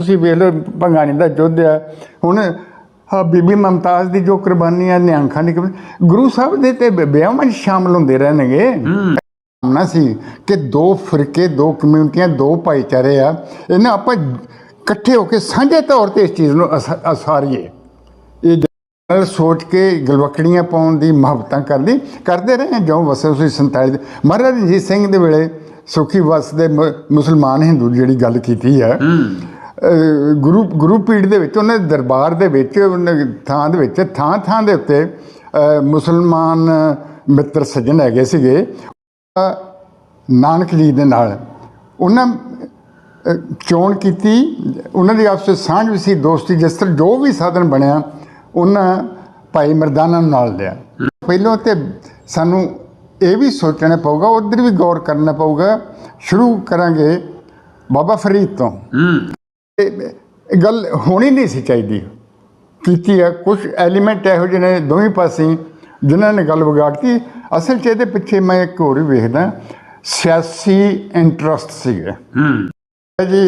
ਤੁਸੀਂ ਵੇਖ ਲਓ ਭੰਗਾਣੀ ਦਾ ਯੁੱਧ ਆ। ਹੁਣ ਹਾਂ ਬੀਬੀ ਮਮਤਾਜ਼ ਦੀ ਜੋ ਕੁਰਬਾਨੀਆਂ ਨਿਹੰਗਾਂ ਦੀ ਕੁਰਬਾਨੀ- ਗੁਰੂ ਸਾਹਿਬ ਦੇ ਤੇ ਵਿਆਹਾਂ 'ਚ ਸ਼ਾਮਲ ਹੁੰਦੇ ਰਹਿਣਗੇ। ਨਾ ਸੀ ਕਿ ਦੋ ਫਿਰਕੇ ਦੋ ਕਮਿਊਨਿਟੀਆਂ ਦੋ ਭਾਈਚਾਰੇ ਆ। ਇਹਨਾਂ ਆਪਾਂ ਇਕੱਠੇ ਹੋ ਕੇ ਸਾਂਝੇ ਤੌਰ ਤੇ ਇਸ ਚੀਜ਼ ਨੂੰ ਅਸ- ਅਸਾਰੀਏ। ਇਹ ਜਨਰਲ ਸੋਚ ਕੇ ਗਲਵਕੜੀਆਂ ਪਾਉਣ ਦੀ ਮੁਹੱਬਤਾਂ ਕਰਦੀ ਕਰਦੇ ਰਹੇ ਜੋ ਵਸੇ ਉਸੇ 47 ਦੇ। ਮਹਾਰਾਜ ਰਣਜੀਤ ਸਿੰਘ ਦੇ ਵੇਲੇ ਸੁਖੀ ਵਸ ਦੇ ਮ- ਮੁਸਲਮਾਨ ਹਿੰਦੂ ਜਿਹੜੀ ਗੱਲ ਕੀਤੀ ਹੈ। ਗੁਰੂ ਗੁਰੂ ਪੀੜ ਦੇ ਵਿੱਚ, ਉਹਨਾਂ ਦਰਬਾਰ ਦੇ ਵਿੱਚ, ਉਹਨਾਂ ਥਾਂ ਦੇ ਵਿੱਚ, ਥਾਂ ਥਾਂ ਦੇ ਉੱਤੇ ਮੁਸਲਮਾਨ ਮਿੱਤਰ ਸੱਜਣ ਹੈਗੇ ਸੀਗੇ। ਨਾਨਕ ਜੀ ਦੇ ਨਾਲ। ਉਹਨਾਂ ਚੋਣ ਕੀਤੀ। ਉਹਨਾਂ ਦੀ ਆਪਸ ਵਿੱਚ ਸਾਂਝ ਵੀ ਸੀ, ਦੋਸਤੀ ਜਿਸ ਤਰ੍ਹਾਂ ਜੋ ਵੀ ਸਾਧਨ ਬਣਿਆ, ਉਹਨਾਂ ਭਾਈ ਮਰਦਾਨਾ ਨੂੰ ਨਾਲ ਲਿਆ। ਪਹਿਲਾਂ ਤੇ ਸਾਨੂੰ ਇਹ ਵੀ ਸੋਚਣਾ ਪਊਗਾ, ਉਧਰ ਵੀ ਗੌਰ ਕਰਨਾ ਪਊਗਾ। ਸ਼ੁਰੂ ਕਰਾਂਗੇ ਬਾਬਾ ਫਰੀਦ ਤੋਂ। ਇਹ ਗੱਲ ਹੋਣੀ ਨਹੀਂ ਸੀ ਚਾਹੀਦੀ। ਕੀਤੀ ਹੈ ਕੁਝ ਐਲੀਮੈਂਟ ਇਹੋ ਜਿਹੇ ਨੇ ਦੋਵੇਂ ਪਾਸੇ ਜਿਨ੍ਹਾਂ ਨੇ ਗੱਲ ਵਿਗਾੜਤੀ। ਅਸਲ 'ਚ ਇਹਦੇ ਪਿੱਛੇ ਮੈਂ ਇੱਕ ਹੋਰ ਵੀ ਵੇਖਦਾ ਸਿਆਸੀ ਇੰਟਰਸਟ ਸੀਗੇ। ਇਹ ਜੀ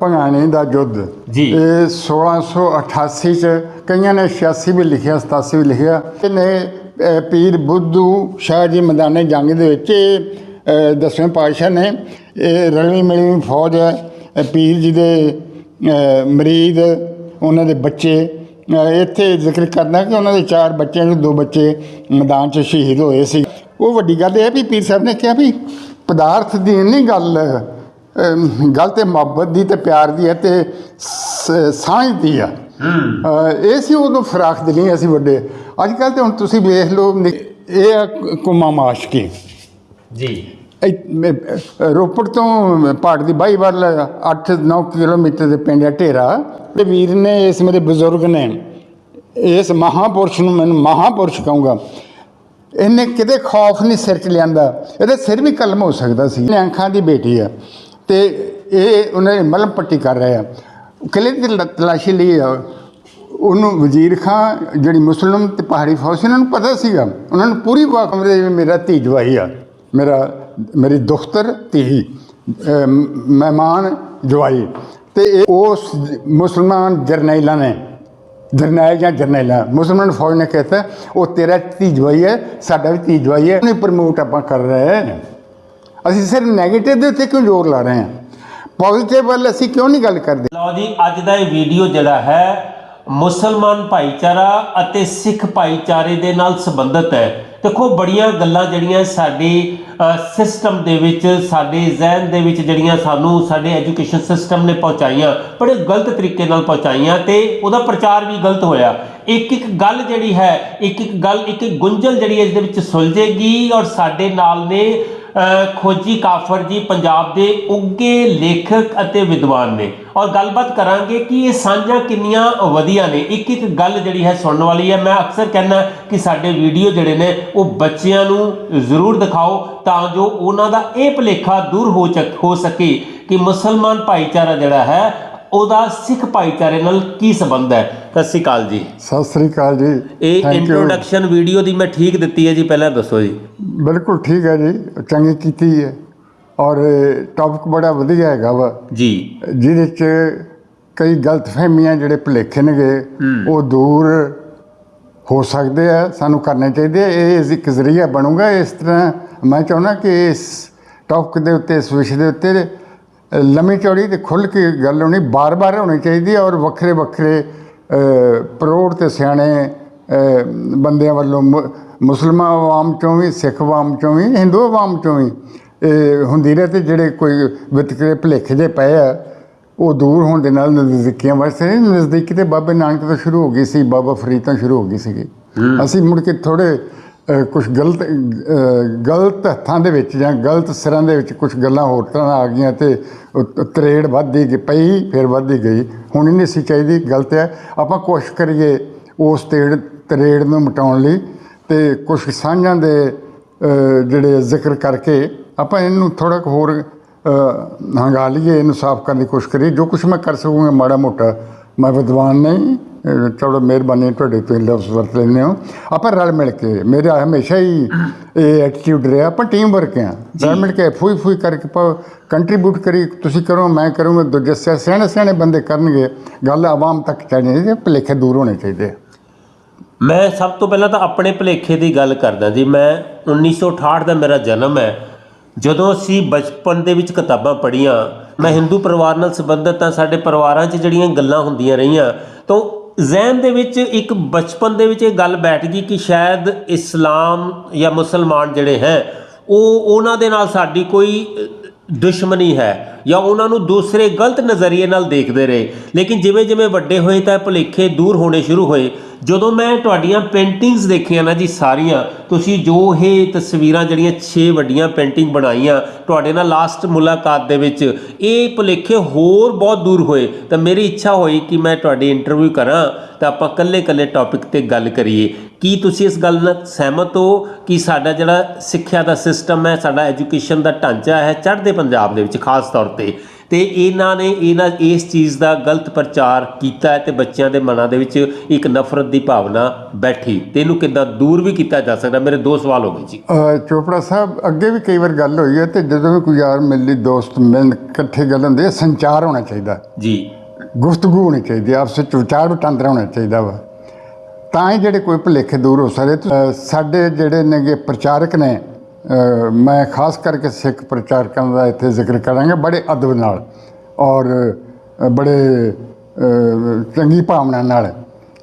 ਭੰਗਾਣੀ ਦਾ ਯੁੱਧ। ਜੀ। ਇਹ 1688 ਚ ਕਈਆਂ ਨੇ 86 ਵੀ ਲਿਖਿਆ 87 ਵੀ ਲਿਖਿਆ। ਇਹਨੇ ਪੀਰ ਬੁੱਧੂ ਸ਼ਾਹ ਜੀ ਮੈਦਾਨੇ ਜੰਗ ਦੇ ਵਿੱਚ ਦਸਵੇਂ ਪਾਤਸ਼ਾਹ ਨੇ ਇਹ ਰਲਵੀਂ ਮਿਲਵੀਂ ਫੌਜ ਹੈ। ਪੀਰ ਜੀ ਦੇ ਮਰੀਦ ਉਹਨਾਂ ਦੇ ਬੱਚੇ ਇੱਥੇ ਜ਼ਿਕਰ ਕਰਨਾ ਕਿ ਉਹਨਾਂ ਦੇ ਚਾਰ ਬੱਚਿਆਂ ਨੂੰ ਦੋ ਬੱਚੇ ਮੈਦਾਨ 'ਚ ਸ਼ਹੀਦ ਹੋਏ ਸੀ। ਉਹ ਵੱਡੀ ਗੱਲ ਇਹ ਵੀ ਪੀਰ ਸਾਹਿਬ ਨੇ ਕਿਹਾ ਵੀ ਪਦਾਰਥ ਦੀ ਨਹੀਂ ਗੱਲ ਗੱਲ ਤੇ ਮੁਹੱਬਤ ਦੀ ਤੇ ਪਿਆਰ ਦੀ ਹੈ ਤੇ ਸਾਂਝ ਦੀ ਆ। ਇਹ ਸੀ ਉਦੋਂ ਫਰਾਖ ਦੇ ਨਹੀਂ ਅਸੀਂ ਵੱਡੇ। ਅੱਜ ਕੱਲ ਤੇ ਹੁਣ ਤੁਸੀਂ ਵੇਖ ਲਓ ਇਹ ਆ ਕੁਮਾ ਮਾਸ਼ਕੀ। ਜੀ। ਰੋਪੜ ਤੋਂ ਪਹਾੜ ਦੀ ਬਾਈ ਵੱਲ 8-9 ਕਿਲੋਮੀਟਰ ਦੇ ਪਿੰਡ ਆ ਢੇਰਾ। ਤੇ ਵੀਰ ਨੇ ਇਸ ਮੇਰੇ ਬਜ਼ੁਰਗ ਨੇ ਇਸ ਮਹਾਪੁਰਸ਼ ਨੂੰ ਮੈਨੂੰ ਮਹਾਪੁਰਸ਼ ਕਹੂੰਗਾ। ਇਹਨੇ ਕਿਤੇ ਖੌਫ ਨਹੀਂ ਸਿਰ 'ਚ ਲਿਆਂਦਾ। ਇਹਦੇ ਸਿਰ ਵੀ ਕਲਮ ਹੋ ਸਕਦਾ ਸੀ। ਇਹਨੇ ਅੱਖਾਂ ਦੀ ਬੇਟੀ ਆ। ਤੇ ਇਹ ਉਹਨੇ ਮਲਮ ਪੱਟੀ ਕਰ ਰਹੇ ਆ। ਕਿਲੇ ਦੀ ਤਲਾਸ਼ੀ ਲਈ ਆ। ਉਹਨੂੰ ਵਜ਼ੀਰ ਖਾਂ, ਜਿਹੜੀ ਮੁਸਲਮ ਤੇ ਪਹਾੜੀ ਫੌਜ ਸੀ, ਉਹਨਾਂ ਨੂੰ ਪਤਾ ਸੀਗਾ। ਉਹਨਾਂ ਨੂੰ ਪੂਰੀ ਵਾਕਮ ਦੇ ਮੇਰਾ ਧੀ ਜਵਾਈ ਆ। ਮੇਰਾ ਮੇਰੀ ਦੁਖਤਰ ਧੀ ਮਹਿਮਾਨ ਜਵਾਈ ਤੇ ਇਹ ਉਸ ਮੁਸਲਮਾਨ ਜਰਨੈਲਾਂ ਨੇ, ਜਰਨੈਲ ਜਾਂ ਜਰਨੈਲਾਂ, ਮੁਸਲਮਾਨ ਫੌਜ ਨੇ ਕਹਿਤਾ ਉਹ ਤੇਰਾ ਧੀ ਜਵਾਈ ਹੈ, ਸਾਡਾ ਵੀ ਧੀ ਜਵਾਈ ਹੈ, ਉਹਨੇ ਪ੍ਰਮੋਟ ਆਪਾਂ ਕਰ ਰਹੇ ਹਾਂ। ਅਸੀਂ ਸਿਰਫ 네ਗੇਟਿਵ ਦੇ ਉੱਤੇ ਕਿਉਂ ਜ਼ੋਰ ਲਾ ਰਹੇ ਹਾਂ? ਪੋਜ਼ਿਟਿਵ ਵੱਲ ਅਸੀਂ ਕਿਉਂ ਨਹੀਂ ਗੱਲ ਕਰਦੇ? ਲਓ ਜੀ, ਅੱਜ ਦਾ ਇਹ ਵੀਡੀਓ ਜਿਹੜਾ ਹੈ, ਮੁਸਲਮਾਨ ਭਾਈਚਾਰਾ ਅਤੇ ਸਿੱਖ ਭਾਈਚਾਰੇ ਦੇ ਨਾਲ ਸੰਬੰਧਿਤ ਹੈ। ਦੇਖੋ, ਬੜੀਆਂ ਗੱਲਾਂ ਜਿਹੜੀਆਂ ਸਾਡੇ ਸਿਸਟਮ ਦੇ ਵਿੱਚ, ਸਾਡੇ ਜ਼ਹਿਨ ਦੇ ਵਿੱਚ ਜਿਹੜੀਆਂ ਸਾਨੂੰ ਸਾਡੇ ਐਜੂਕੇਸ਼ਨ ਸਿਸਟਮ ਨੇ ਪਹੁੰਚਾਈਆਂ, ਬੜੇ ਗਲਤ ਤਰੀਕੇ ਨਾਲ ਪਹੁੰਚਾਈਆਂ ਤੇ ਉਹਦਾ ਪ੍ਰਚਾਰ ਵੀ ਗਲਤ ਹੋਇਆ। ਇੱਕ ਇੱਕ ਗੱਲ ਜਿਹੜੀ ਹੈ, ਇੱਕ ਇੱਕ ਗੱਲ, ਇੱਕ ਇੱਕ ਗੁੰਝਲ ਜਿਹੜੀ ਇਸ ਦੇ ਵਿੱਚ ਸੁਲਝੇਗੀ ਔਰ ਸਾਡੇ ਨਾਲ ਨੇ ਖੋਜੀ ਕਾਫਰ ਜੀ ਪੰਜਾਬ ਦੇ ਉੱਗੇ ਲੇਖਕ ਅਤੇ ਵਿਦਵਾਨ ਨੇ। ਔਰ ਗੱਲਬਾਤ ਕਰਾਂਗੇ ਕਿ ਇਹ ਸਾਂਝਾਂ ਕਿੰਨੀਆਂ ਵਧੀਆ ਨੇ। ਇੱਕ ਇੱਕ ਗੱਲ ਜਿਹੜੀ ਹੈ ਸੁਣਨ ਵਾਲੀ ਹੈ। ਮੈਂ ਅਕਸਰ ਕਹਿੰਦਾ ਕਿ ਸਾਡੇ ਵੀਡੀਓ ਜਿਹੜੇ ਨੇ, ਉਹ ਬੱਚਿਆਂ ਨੂੰ ਜ਼ਰੂਰ ਦਿਖਾਓ ਤਾਂ ਜੋ ਉਹਨਾਂ ਦਾ ਇਹ ਭੁਲੇਖਾ ਦੂਰ ਹੋ ਚੱਕ, ਹੋ ਸਕੇ ਕਿ ਮੁਸਲਮਾਨ ਭਾਈਚਾਰਾ ਜਿਹੜਾ ਹੈ ਉਹਦਾ ਸਿੱਖ ਭਾਈਚਾਰੇ ਨਾਲ ਕੀ ਸੰਬੰਧ ਹੈ? ਸਤਿ ਸ਼੍ਰੀ ਅਕਾਲ ਜੀ। ਸਤਿ ਸ੍ਰੀ ਅਕਾਲ ਜੀ। ਇਹ Thank you. ਇੰਟਰੋਡਕਸ਼ਨ ਵੀਡੀਓ ਦੀ ਮੈਂ ਠੀਕ ਦਿੱਤੀ ਹੈ ਜੀ ਪਹਿਲਾਂ ਦੱਸੋ ਜੀ। ਬਿਲਕੁਲ ਠੀਕ ਹੈ ਜੀ ਚੰਗੀ ਕੀਤੀ ਹੈ। ਔਰ ਟੌਪਿਕ ਬੜਾ ਵਧੀਆ ਹੈਗਾ ਵਾ। ਜੀ। ਜਿਹਦੇ ਚ ਕਈ ਗਲਤਫਹਿਮੀਆਂ ਜਿਹੜੇ ਭੁਲੇਖੇ ਨੇਗੇ ਉਹ ਦੂਰ ਹੋ ਸਕਦੇ ਆ ਸਾਨੂੰ ਕਰਨੇ ਚਾਹੀਦੇ ਆ। ਇਹ ਇੱਕ ਜ਼ਰੀਆ ਬਣੂਗਾ ਇਸ ਤਰ੍ਹਾਂ। ਮੈਂ ਚਾਹੁੰਦਾ ਕਿ ਇਸ ਟੌਪਿਕ ਦੇ ਉੱਤੇ ਇਸ ਵਿਸ਼ੇ ਦੇ ਉੱਤੇ ਲੰਮੀ ਚੌੜੀ ਤੇ ਖੁੱਲ ਕੇ ਗੱਲ ਹੋਣੀ ਬਾਰ-ਬਾਰ ਹੋਣੀ ਚਾਹੀਦੀ ਹੈ ਔਰ ਵੱਖਰੇ ਵੱਖਰੇ ਪ੍ਰੋੜ ਤੇ ਸਿਆਣੇ ਬੰਦਿਆਂ ਵੱਲੋਂ ਮੁਸਲਮਾਨ ਆਵਾਮ ਚੋਂ ਵੀ ਸਿੱਖ ਆਵਾਮ ਚੋਂ ਵੀ ਹਿੰਦੂ ਆਵਾਮ ਚੋਂ ਵੀ ਹੁੰਦੀ ਰਹੇ ਤੇ ਜਿਹੜੇ ਕੋਈ ਵਿਤਕਰੇ ਭੁਲੇਖੇ ਜੇ ਪਏ ਆ ਉਹ ਦੂਰ ਹੋਣ ਦੇ ਨਾਲ ਨਜ਼ਦੀਕੀਆਂ ਵਾਸਤੇ ਨਜ਼ਦੀਕੀ ਤੇ ਬਾਬੇ ਨਾਨਕ ਤੋਂ ਸ਼ੁਰੂ ਹੋ ਗਈ ਸੀ ਬਾਬਾ ਫਰੀਦ ਤੋਂ ਸ਼ੁਰੂ ਹੋ ਗਈ ਸੀਗੀ। ਅਸੀਂ ਮੁੜ ਕੇ ਥੋੜੇ ਕੁਝ ਗਲਤ ਗਲਤ ਹੱਥਾਂ ਦੇ ਵਿੱਚ ਜਾਂ ਗਲਤ ਸਿਰਾਂ ਦੇ ਵਿੱਚ ਕੁਝ ਗੱਲਾਂ ਹੋਰ ਤਰ੍ਹਾਂ ਆ ਗਈਆਂ ਤੇ ਤਰੇੜ ਵੱਧਦੀ ਗਈ ਪਈ ਫਿਰ ਵੱਧਦੀ ਗਈ। ਹੁਣ ਨਹੀਂ ਸੀ ਚਾਹੀਦੀ ਗਲਤ ਹੈ। ਆਪਾਂ ਕੋਸ਼ਿਸ਼ ਕਰੀਏ ਉਸ ਤੇੜ ਤਰੇੜ ਨੂੰ ਮਿਟਾਉਣ ਲਈ ਤੇ ਕੁਝ ਸਾਂਝਾਂ ਦੇ ਜਿਹੜੇ ਜ਼ਿਕਰ ਕਰਕੇ ਆਪਾਂ ਇਹਨੂੰ ਥੋੜਾ ਹੋਰ ਅ, ਹੰਗਾ ਲਈਏ ਇਹਨੂੰ ਸਾਫ਼ ਕਰਨ ਦੀ ਕੋਸ਼ਿਸ਼ ਕਰੀਏ। ਜੋ ਕੁਝ ਮੈਂ ਕਰ ਸਕੂੰਗਾ ਮਾੜਾ ਮੋਟਾ। ਮੈਂ ਵਿਦਵਾਨ ਨਹੀਂ ਚਲੋ ਮਿਹਰਬਾਨੀ ਤੁਹਾਡੇ ਤੋਂ ਲਫ਼ਜ਼ ਵਰਤ ਲੈਂਦੇ ਹੋ। ਆਪਾਂ ਰਲ ਮਿਲ ਕੇ ਮੇਰਾ ਹਮੇਸ਼ਾ ਹੀ ਇਹ ਐਟੀਟਿਊਡ ਰਿਹਾ ਆਪਾਂ ਟੀਮ ਵਰਕ ਆ ਰਲ ਮਿਲ ਕੇ ਫੂਈ ਫੂਈ ਕਰਕੇ ਕੰਟਰੀਬਿਊਟ ਕਰੀ ਤੁਸੀਂ ਕਰੋ ਮੈਂ ਕਰੂੰਗਾ ਦੂਜੇ ਸਿਆ- ਸਿਆਣੇ ਸਿਆਣੇ ਬੰਦੇ ਕਰਨਗੇ। ਗੱਲ ਆਵਾਮ ਤੱਕ ਚਾਹੀਦੀ ਹੈ ਭੁਲੇਖੇ ਦੂਰ ਹੋਣੇ ਚਾਹੀਦੇ। ਮੈਂ ਸਭ ਤੋਂ ਪਹਿਲਾਂ ਤਾਂ ਆਪਣੇ ਭੁਲੇਖੇ ਦੀ ਗੱਲ ਕਰਦਾ ਜੀ। ਮੈਂ 1968 ਦਾ ਮੇਰਾ ਜਨਮ ਹੈ। ਜਦੋਂ ਅਸੀਂ ਬਚਪਨ ਦੇ ਵਿੱਚ ਕਿਤਾਬਾਂ ਪੜ੍ਹੀਆਂ, ਮੈਂ ਹਿੰਦੂ ਪਰਿਵਾਰ ਨਾਲ ਸੰਬੰਧਿਤ ਹਾਂ ਸਾਡੇ ਪਰਿਵਾਰਾਂ 'ਚ ਜਿਹੜੀਆਂ ਗੱਲਾਂ ਹੁੰਦੀਆਂ ਰਹੀਆਂ, ਤਾਂ ਜ਼ਹਿਨ ਦੇ ਵਿੱਚ ਇੱਕ ਬਚਪਨ ਦੇ ਵਿੱਚ ਇਹ ਗੱਲ ਬੈਠ ਗਈ ਕਿ ਸ਼ਾਇਦ ਇਸਲਾਮ ਜਾਂ ਮੁਸਲਮਾਨ ਜਿਹੜੇ ਹੈ, ਉਹ ਉਹਨਾਂ ਦੇ ਨਾਲ ਸਾਡੀ ਕੋਈ ਦੁਸ਼ਮਣੀ ਹੈ ਜਾਂ ਉਹਨਾਂ ਨੂੰ ਦੂਸਰੇ ਗਲਤ ਨਜ਼ਰੀਏ ਨਾਲ ਦੇਖਦੇ ਰਹੇ। ਲੇਕਿਨ ਜਿਵੇਂ ਜਿਵੇਂ ਵੱਡੇ ਹੋਏ ਤਾਂ ਭੁਲੇਖੇ ਦੂਰ ਹੋਣੇ ਸ਼ੁਰੂ ਹੋਏ। ਜਦੋਂ ਮੈਂ ਤੁਹਾਡੀਆਂ ਪੇਂਟਿੰਗਸ ਦੇਖੀਆਂ ਨਾ ਜੀ ਸਾਰੀਆਂ, ਤੁਸੀਂ ਜੋ ਇਹ ਤਸਵੀਰਾਂ ਜਿਹੜੀਆਂ 6 ਵੱਡੀਆਂ ਪੇਂਟਿੰਗ ਬਣਾਈਆਂ ਤੁਹਾਡੇ ਨਾਲ ਲਾਸਟ ਮੁਲਾਕਾਤ ਦੇ ਵਿੱਚ, ਇਹ ਭੁਲੇਖੇ ਹੋਰ ਬਹੁਤ ਦੂਰ ਹੋਏ। ਤਾਂ ਮੇਰੀ ਇੱਛਾ ਹੋਈ ਕਿ ਮੈਂ ਤੁਹਾਡੀ ਇੰਟਰਵਿਊ ਕਰਾਂ, ਤਾਂ ਆਪਾਂ ਕੱਲੇ-ਕੱਲੇ ਟੌਪਿਕ ਤੇ ਗੱਲ ਕਰੀਏ। ਕੀ ਤੁਸੀਂ ਇਸ ਗੱਲ ਨਾਲ ਸਹਿਮਤ ਹੋ ਕਿ ਸਾਡਾ ਜਿਹੜਾ ਸਿੱਖਿਆ ਦਾ ਸਿਸਟਮ ਹੈ, ਸਾਡਾ ਐਜੂਕੇਸ਼ਨ ਦਾ ਢਾਂਚਾ ਹੈ ਚੜ੍ਹਦੇ ਪੰਜਾਬ ਦੇ ਵਿੱਚ, ਖਾਸ ਤੌਰ ਤੇ? ਤੇ ਇਹਨਾਂ ਨੇ ਇਹਨਾਂ ਇਸ ਚੀਜ਼ ਦਾ ਗਲਤ ਪ੍ਰਚਾਰ ਕੀਤਾ ਤੇ ਬੱਚਿਆਂ ਦੇ ਮਨਾਂ ਦੇ ਵਿੱਚ ਇੱਕ ਨਫ਼ਰਤ ਦੀ ਭਾਵਨਾ ਬੈਠੀ। ਤੇ ਇਹਨੂੰ ਕਿੱਦਾਂ ਦੂਰ ਵੀ ਕੀਤਾ ਜਾ ਸਕਦਾ? ਮੇਰੇ ਦੋ ਸਵਾਲ ਹੋ ਗਏ ਜੀ। ਚੋਪੜਾ ਸਾਹਿਬ ਅੱਗੇ ਵੀ ਕਈ ਵਾਰ ਗੱਲ ਹੋਈ ਹੈ ਤੇ ਜਦੋਂ ਵੀ ਕੋਈ ਯਾਰ ਮਿਲੀ ਦੋਸਤ ਮਿਲਣ ਇਕੱਠੇ ਗੱਲ ਹੁੰਦੀ ਹੈ ਸੰਚਾਰ ਹੋਣਾ ਚਾਹੀਦਾ। ਜੀ। ਗੁਫ਼ਤਗੂ ਹੋਣੀ ਚਾਹੀਦੀ ਆਪਸ ਵਿੱਚ ਵਿਚਾਰ ਵਟਾਂਦਰਾ ਹੋਣਾ ਚਾਹੀਦਾ ਵਾ। ਤਾਂ ਹੀ ਜਿਹੜੇ ਕੋਈ ਭੁਲੇਖੇ ਦੂਰ ਹੋ ਸਕਦੇ। ਸਾਡੇ ਜਿਹੜੇ ਨੇਗੇ ਪ੍ਰਚਾਰਕ ਨੇ ਮੈਂ ਖਾਸ ਕਰਕੇ ਸਿੱਖ ਪ੍ਰਚਾਰਕਾਂ ਦਾ ਇੱਥੇ ਜ਼ਿਕਰ ਕਰਾਂਗਾ ਬੜੇ ਅਦਬ ਨਾਲ ਔਰ ਬੜੇ ਚੰਗੀ ਭਾਵਨਾ ਨਾਲ।